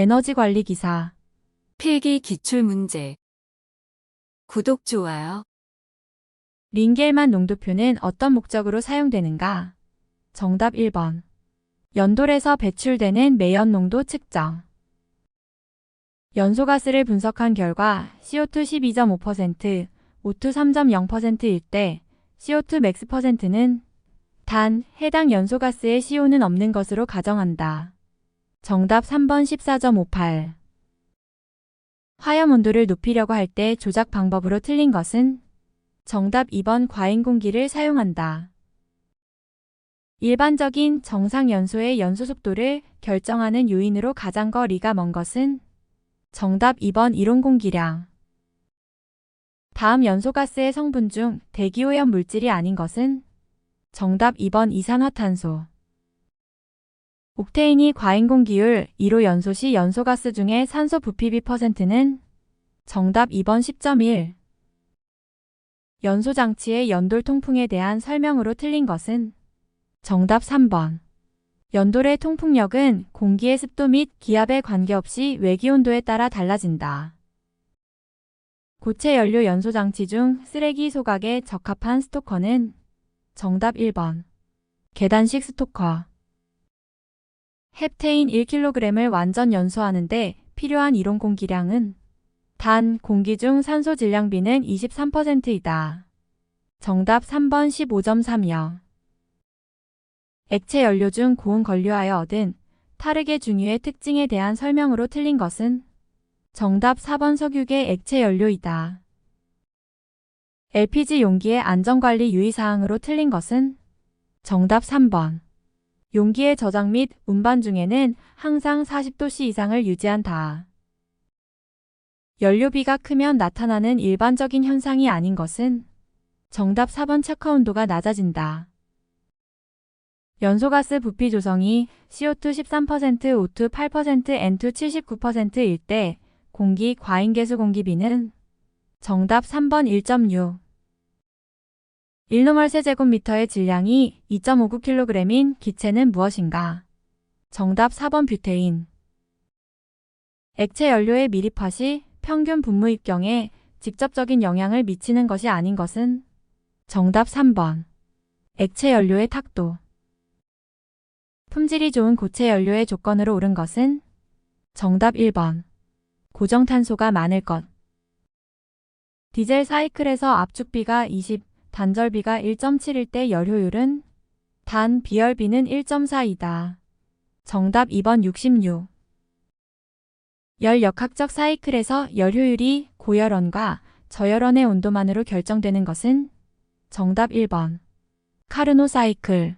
에너지 관리 기사. 필기 기출 문제. 구독, 좋아요. 링겔만 농도표는 어떤 목적으로 사용되는가? 정답 1번. 연돌에서 배출되는 매연 농도 측정. 연소가스를 분석한 결과 CO2 12.5%, O2 3.0%일 때 CO2 맥스 퍼센트는 단 해당 연소가스의 CO는 없는 것으로 가정한다. 정답 3번 14.58. 화염 온도를 높이려고 할 때 조작 방법으로 틀린 것은 정답 2번 과잉 공기를 사용한다. 일반적인 정상 연소의 연소 속도를 결정하는 요인으로 가장 거리가 먼 것은 정답 2번 이론 공기량. 다음 연소가스의 성분 중 대기오염 물질이 아닌 것은 정답 2번 이산화탄소. 옥테인이 과잉 공 기율 1호 연소 시 연소가스 중에 산소 부피비 퍼센트는 정답 2번 10.1. 연소 장치의 연돌 통풍에 대한 설명으로 틀린 것은 정답 3번. 연돌의 통풍력은 공기의 습도 및 기압에 관계없이 외기 온도에 따라 달라진다. 고체 연료 연소 장치 중 쓰레기 소각에 적합한 스토커는 정답 1번. 계단식 스토커. 헵테인 1kg을 완전 연소하는데 필요한 이론 공기량은 단 공기 중 산소 질량비는 23%이다. 정답 3번 15.30. 액체 연료 중 고온 건류하여 얻은 타르게 중유의 특징에 대한 설명으로 틀린 것은 정답 4번 석유계 액체 연료이다. LPG 용기의 안전관리 유의사항으로 틀린 것은 정답 3번. 용기의 저장 및 운반 중에는 항상 40도씨 이상을 유지한다. 연료비가 크면 나타나는 일반적인 현상이 아닌 것은 정답 4번 착화 온도가 낮아진다. 연소가스 부피 조성이 CO2 13%, O2 8%, N2 79%일 때 공기 과잉계수 공기비는 정답 3번 1.6. 1노멀 세제곱미터의 질량이 2.59kg인 기체는 무엇인가? 정답 4번 뷰테인. 액체 연료의 미립화 시 평균 분무 입경에 직접적인 영향을 미치는 것이 아닌 것은 정답 3번. 액체 연료의 탁도. 품질이 좋은 고체 연료의 조건으로 오른 것은 정답 1번. 고정탄소가 많을 것. 디젤 사이클에서 압축비가 20, 단절비가 1.7일 때 열효율은 단 비열비는 1.4이다. 정답 2번 66. 열 역학적 사이클에서 열효율이 고열원과 저열원의 온도만으로 결정되는 것은 정답 1번. 카르노 사이클.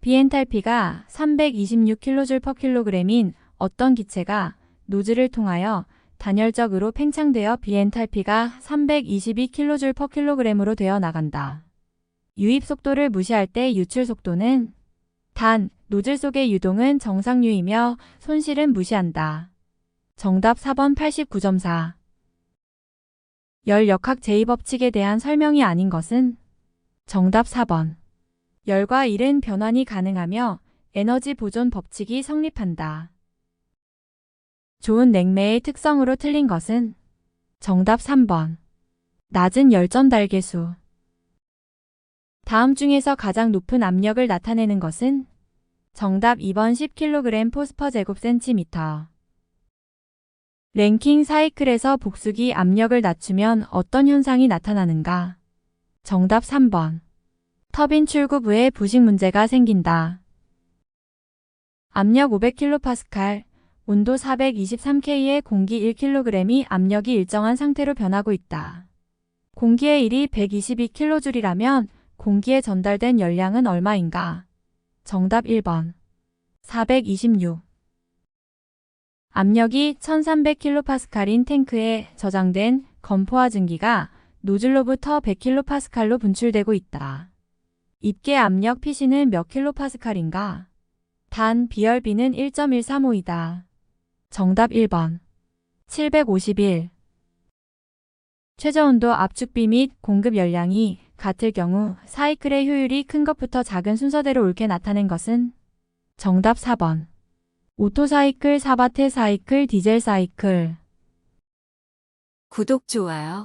비엔탈피가 326kJ/kg인 어떤 기체가 노즐을 통하여 단열적으로 팽창되어 비엔탈피가 322kJ/kg으로 되어 나간다. 유입 속도를 무시할 때 유출 속도는 단 노즐 속의 유동은 정상유이며 손실은 무시한다. 정답 4번 89.4. 열 역학 제2법칙에 대한 설명이 아닌 것은 정답 4번. 열과 일은 변환이 가능하며 에너지 보존 법칙이 성립한다. 좋은 냉매의 특성으로 틀린 것은 정답 3번. 낮은 열전 달계수. 다음 중에서 가장 높은 압력을 나타내는 것은 정답 2번 10kg 포스퍼 제곱센티미터. 랭킹 사이클에서 복수기 압력을 낮추면 어떤 현상이 나타나는가? 정답 3번. 터빈 출구부에 부식 문제가 생긴다. 압력 500kPa, 온도 423K의 공기 1kg이 압력이 일정한 상태로 변하고 있다. 공기의 1이 122kJ이라면 공기에 전달된 열량은 얼마인가? 정답 1번. 426. 압력이 1300kPa인 탱크에 저장된 건포화 증기가 노즐로부터 100kPa로 분출되고 있다. 입계 압력 PC는 몇 킬로파스칼인가? 단 비열비는 1.135이다. 정답 1번. 751. 최저온도 압축비 및 공급 열량이 같을 경우 사이클의 효율이 큰 것부터 작은 순서대로 옳게 나타낸 것은 정답 4번. 오토사이클, 사바테 사이클, 디젤 사이클. 구독, 좋아요.